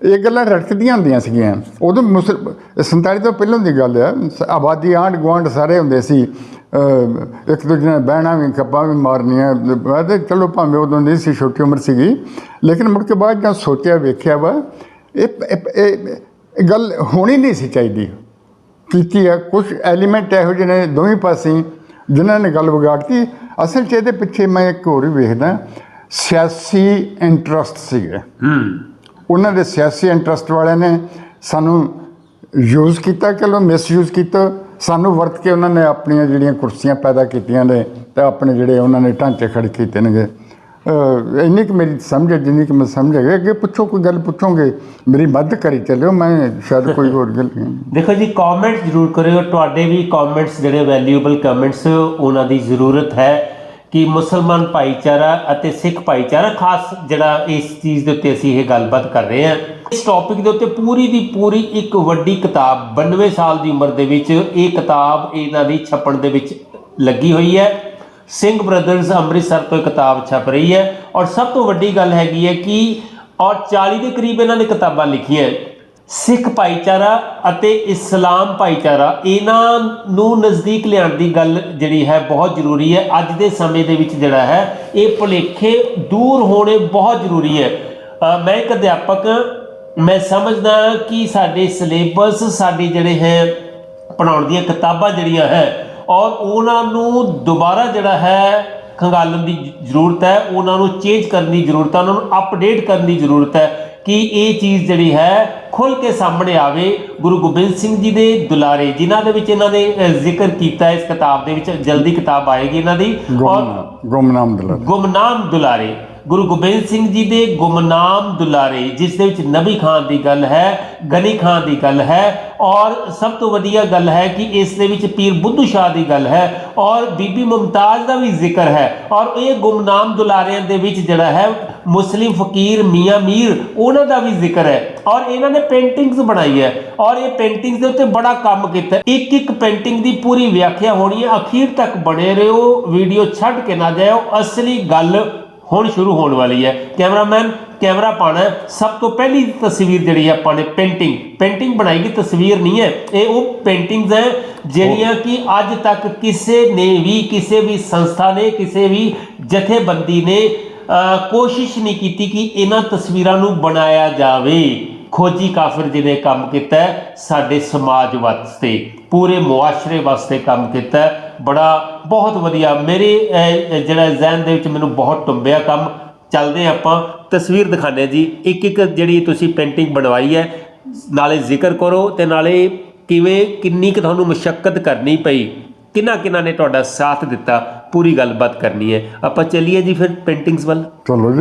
ਇਹ ਗੱਲਾਂ ਰੜਕਦੀਆਂ ਹੁੰਦੀਆਂ ਸੀਗੀਆਂ। ਉਦੋਂ ਮੁਸਲ 47 ਤੋਂ ਪਹਿਲਾਂ ਦੀ ਗੱਲ ਹੈ ਆਬਾਦੀ ਆਂਢ ਗੁਆਂਢ ਸਾਰੇ ਹੁੰਦੇ ਸੀ। ਇੱਕ ਦੂਜੇ ਨਾਲ ਬਹਿਣਾ ਵੀ ਕੱਪਾਂ ਵੀ ਮਾਰਨੀਆਂ ਤੇ ਚਲੋ ਭਾਵੇਂ ਉਦੋਂ ਨਹੀਂ ਸੀ, ਛੋਟੀ ਉਮਰ ਸੀਗੀ। ਲੇਕਿਨ ਮੁੜ ਕੇ ਬਾਅਦ ਜਦੋਂ ਸੋਚਿਆ, ਵੇਖਿਆ ਵਾ, ਇਹ ਇਹ ਗੱਲ ਹੋਣੀ ਨਹੀਂ ਸੀ ਚਾਹੀਦੀ। ਕੀਤੀ ਹੈ ਕੁਝ ਐਲੀਮੈਂਟ ਇਹੋ ਜਿਹੇ ਨੇ, ਦੋਵੇਂ ਪਾਸੇ ਜਿਨ੍ਹਾਂ ਨੇ ਗੱਲ ਵਿਗਾੜਤੀ ਅਸਲ 'ਚ ਇਹਦੇ ਪਿੱਛੇ ਮੈਂ ਇੱਕ ਹੋਰ ਵੀ ਵੇਖਦਾ ਸਿਆਸੀ ਇੰਟਰਸਟ ਸੀਗੇ। ਹੂੰ। ਉਹਨਾਂ ਦੇ ਸਿਆਸੀ ਇੰਟਰਸਟ ਵਾਲਿਆਂ ਨੇ ਸਾਨੂੰ ਯੂਜ਼ ਕੀਤਾ ਕਿ ਲੋ ਮਿਸਯੂਜ਼ ਕੀਤਾ ਸਾਨੂੰ ਵਰਤ ਕੇ ਉਹਨਾਂ ਨੇ ਆਪਣੀਆਂ ਜਿਹੜੀਆਂ ਕੁਰਸੀਆਂ ਪੈਦਾ ਕੀਤੀਆਂ ਨੇ ਤੇ ਆਪਣੇ ਜਿਹੜੇ ਉਹਨਾਂ ਨੇ ਢਾਂਚੇ ਖੜੇ ਕੀਤੇ ਨੇਗੇ। ਇੰਨੀ ਕਿ ਮੇਰੀ ਸਮਝ ਹੈ, ਜਿੰਨੀ ਕਿ ਮੈਂ ਸਮਝ ਹੈ ਅੱਗੇ ਪੁੱਛੋ, ਕੋਈ ਗੱਲ ਪੁੱਛੋਗੇ, ਮੇਰੀ ਮਦਦ ਕਰੀ ਚੱਲਿਓ, ਮੈਂ ਸ਼ਾਇਦ ਕੋਈ ਹੋਰ ਗੱਲ ਦੇਖੋ ਜੀ ਕਮੈਂਟ ਜ਼ਰੂਰ ਕਰਿਓ, ਤੁਹਾਡੇ ਵੀ ਕਮੈਂਟਸ ਜਿਹੜੇ ਵੈਲਿਊਬਲ ਕਮੈਂਟਸ ਉਹਨਾਂ ਦੀ ਜ਼ਰੂਰਤ ਹੈ ਕਿ ਮੁਸਲਮਾਨ ਭਾਈਚਾਰਾ ਅਤੇ ਸਿੱਖ ਭਾਈਚਾਰਾ, ਖਾਸ ਜਿਹੜਾ ਇਸ ਚੀਜ਼ ਦੇ ਉੱਤੇ ਅਸੀਂ ਇਹ ਗੱਲਬਾਤ ਕਰ ਰਹੇ ਹਾਂ। ਇਸ ਟੌਪਿਕ ਦੇ ਉੱਤੇ ਪੂਰੀ ਦੀ ਪੂਰੀ ਇੱਕ ਵੱਡੀ ਕਿਤਾਬ 92 ਸਾਲ ਦੀ ਉਮਰ ਦੇ ਵਿੱਚ ਇਹ ਕਿਤਾਬ ਇਹਨਾਂ ਦੀ ਛਪਣ ਦੇ ਵਿੱਚ ਲੱਗੀ ਹੋਈ ਹੈ। ਸਿੰਘ ਬ੍ਰਦਰਜ਼ ਅੰਮ੍ਰਿਤਸਰ ਤੋਂ ਇਹ ਕਿਤਾਬ ਛਪ ਰਹੀ ਹੈ ਔਰ ਸਭ ਤੋਂ ਵੱਡੀ ਗੱਲ ਹੈਗੀ ਹੈ ਕਿ ਔਰ 40 ਦੇ ਕਰੀਬ ਇਹਨਾਂ ਨੇ ਕਿਤਾਬਾਂ ਲਿਖੀਆਂ ਸਿੱਖ ਭਾਈਚਾਰਾ ਅਤੇ ਇਸਲਾਮ ਭਾਈਚਾਰਾ, ਇਹਨਾਂ ਨੂੰ ਨਜ਼ਦੀਕ ਲਿਆਉਣ ਦੀ ਗੱਲ ਜਿਹੜੀ ਹੈ ਬਹੁਤ ਜ਼ਰੂਰੀ ਹੈ। ਅੱਜ ਦੇ ਸਮੇਂ ਦੇ ਵਿੱਚ ਜਿਹੜਾ ਹੈ, ਇਹ ਭੁਲੇਖੇ ਦੂਰ ਹੋਣੇ ਬਹੁਤ ਜ਼ਰੂਰੀ ਹੈ। ਮੈਂ ਇੱਕ ਅਧਿਆਪਕ, ਮੈਂ ਸਮਝਦਾ ਕਿ ਸਾਡੇ ਸਿਲੇਬਸ ਸਾਡੇ ਜਿਹੜੇ ਹੈ ਪੜਾਉਣ ਦੀਆਂ ਕਿਤਾਬਾਂ ਜਿਹੜੀਆਂ ਹੈ ਔਰ ਉਹਨਾਂ ਨੂੰ ਦੁਬਾਰਾ ਜਿਹੜਾ ਹੈ ਖੰਗਾਲਣ ਦੀ ਜ਼ਰੂਰਤ ਹੈ ਉਹਨਾਂ ਨੂੰ ਚੇਂਜ ਕਰਨ ਦੀ ਜ਼ਰੂਰਤ ਹੈ ਉਹਨਾਂ ਨੂੰ ਅਪਡੇਟ ਕਰਨ ਦੀ ਜ਼ਰੂਰਤ ਹੈ ਕਿ ਇਹ ਚੀਜ਼ ਜਿਹੜੀ ਹੈ ਖੁੱਲ ਕੇ ਸਾਹਮਣੇ ਆਵੇ। ਗੁਰੂ ਗੋਬਿੰਦ ਸਿੰਘ ਜੀ ਦੇ ਦੁਲਾਰੇ ਜਿਨ੍ਹਾਂ ਦੇ ਵਿੱਚ ਇਹਨਾਂ ਨੇ ਜ਼ਿਕਰ ਕੀਤਾ ਇਸ ਕਿਤਾਬ ਦੇ ਵਿੱਚ ਜਲਦੀ ਕਿਤਾਬ ਆਏਗੀ ਇਹਨਾਂ ਦੀ। ਔਰ ਗੁਮਨਾਮ ਗੁਮਨਾਮ ਦਲਾ ਗੁਮਨਾਮ ਦੁਲਾਰੇ। ਗੁਰੂ ਗੋਬਿੰਦ ਸਿੰਘ ਜੀ ਦੇ ਗੁਮਨਾਮ ਦੁਲਾਰੇ, ਜਿਸ ਦੇ ਵਿੱਚ ਨਬੀ ਖਾਨ ਦੀ ਗੱਲ ਹੈ, ਗਨੀ ਖਾਨ ਦੀ ਗੱਲ ਹੈ, ਔਰ ਸਭ ਤੋਂ ਵਧੀਆ ਗੱਲ ਹੈ ਕਿ ਇਸ ਦੇ ਵਿੱਚ ਪੀਰ ਬੁੱਧੂ ਸ਼ਾਹ ਦੀ ਗੱਲ ਹੈ, ਔਰ ਬੀਬੀ ਮੁਮਤਾਜ਼ ਦਾ ਵੀ ਜ਼ਿਕਰ ਹੈ, ਔਰ ਇਹ ਗੁਮਨਾਮ ਦੁਲਾਰਿਆਂ ਦੇ ਵਿੱਚ ਜਿਹੜਾ ਹੈ, ਮੁਸਲਿਮ ਫਕੀਰ ਮੀਆਂ ਮੀਰ, ਉਹਨਾਂ ਦਾ ਵੀ ਜ਼ਿਕਰ ਹੈ, ਔਰ ਇਹਨਾਂ ਨੇ ਪੇਂਟਿੰਗਸ ਬਣਾਈ ਹੈ, ਔਰ ਇਹ ਪੇਂਟਿੰਗਸ ਦੇ ਉੱਤੇ ਬੜਾ ਕੰਮ ਕੀਤਾ ਇੱਕ ਇੱਕ ਪੇਂਟਿੰਗ ਦੀ ਪੂਰੀ ਵਿਆਖਿਆ ਹੋਣੀ ਹੈ, ਅਖੀਰ ਤੱਕ ਬਣੇ ਰਹੋ, ਵੀਡੀਓ ਛੱਡ ਕੇ ਨਾ ਜਾਇਓ, ਅਸਲੀ ਗੱਲ ਹੁਣ ਸ਼ੁਰੂ ਹੋਣ ਵਾਲੀ ਹੈ। ਕੈਮਰਾਮੈਨ ਕੈਮਰਾ ਪਾਣਾ। ਸਭ ਤੋਂ ਪਹਿਲੀ ਤਸਵੀਰ ਜਿਹੜੀ ਹੈ ਆਪਾਂ ਨੇ ਪੇਂਟਿੰਗ। ਪੇਂਟਿੰਗ ਬਣਾਈ ਗਈ ਤਸਵੀਰ ਨਹੀਂ ਹੈ। ਇਹ ਉਹ ਪੇਂਟਿੰਗਸ ਹੈ ਜਿਹੜੀਆਂ ਕਿ ਅੱਜ ਤੱਕ ਕਿਸੇ ਨੇ ਵੀ ਕਿਸੇ ਵੀ ਸੰਸਥਾ ਨੇ ਕਿਸੇ ਵੀ ਜਥੇਬੰਦੀ ਨੇ ਕੋਸ਼ਿਸ਼ ਨਹੀਂ ਕੀਤੀ ਕਿ ਇਹਨਾਂ ਤਸਵੀਰਾਂ ਨੂੰ ਬਣਾਇਆ ਜਾਵੇ। ਖੋਜੀ ਕਾਫਰ ਜੀ ਨੇ ਕੰਮ ਕੀਤਾ ਸਾਡੇ ਸਮਾਜ ਵਾਸਤੇ ਪੂਰੇ ਮੁਆਸ਼ਰੇ ਵਾਸਤੇ ਕੰਮ ਕੀਤਾ ਬੜਾ ਬਹੁਤ ਵਧੀਆ। ਮੇਰੇ ਜਿਹੜਾ ਜ਼ਹਿਨ ਦੇ ਵਿੱਚ ਮੈਨੂੰ ਬਹੁਤ ਟੁੰਬਿਆ ਕੰਮ। ਚੱਲਦੇ ਹਾਂ ਆਪਾਂ। ਤਸਵੀਰ ਦਿਖਾਉਂਦੇ ਹਾਂ ਜੀ। ਇੱਕ ਇੱਕ ਜਿਹੜੀ ਤੁਸੀਂ ਪੇਂਟਿੰਗ ਬਣਵਾਈ ਹੈ, ਨਾਲੇ ਜ਼ਿਕਰ ਕਰੋ ਤੇ ਨਾਲੇ ਕਿਵੇਂ, ਕਿੰਨੀ ਕੁ ਤੁਹਾਨੂੰ ਮੁਸ਼ਕਲ ਕਰਨੀ ਪਈ। ਕਿੰਨਾ ਕਿੰਨਾ ਨੇ ਤੁਹਾਡਾ ਸਾਥ ਦਿੱਤਾ। ਪੂਰੀ ਗੱਲਬਾਤ ਕਰਨੀ ਹੈ। ਆਪਾਂ ਚੱਲੀਏ ਜੀ ਫਿਰ ਪੇਂਟਿੰਗਸ ਵੱਲ। ਚਲੋ ਜੀ।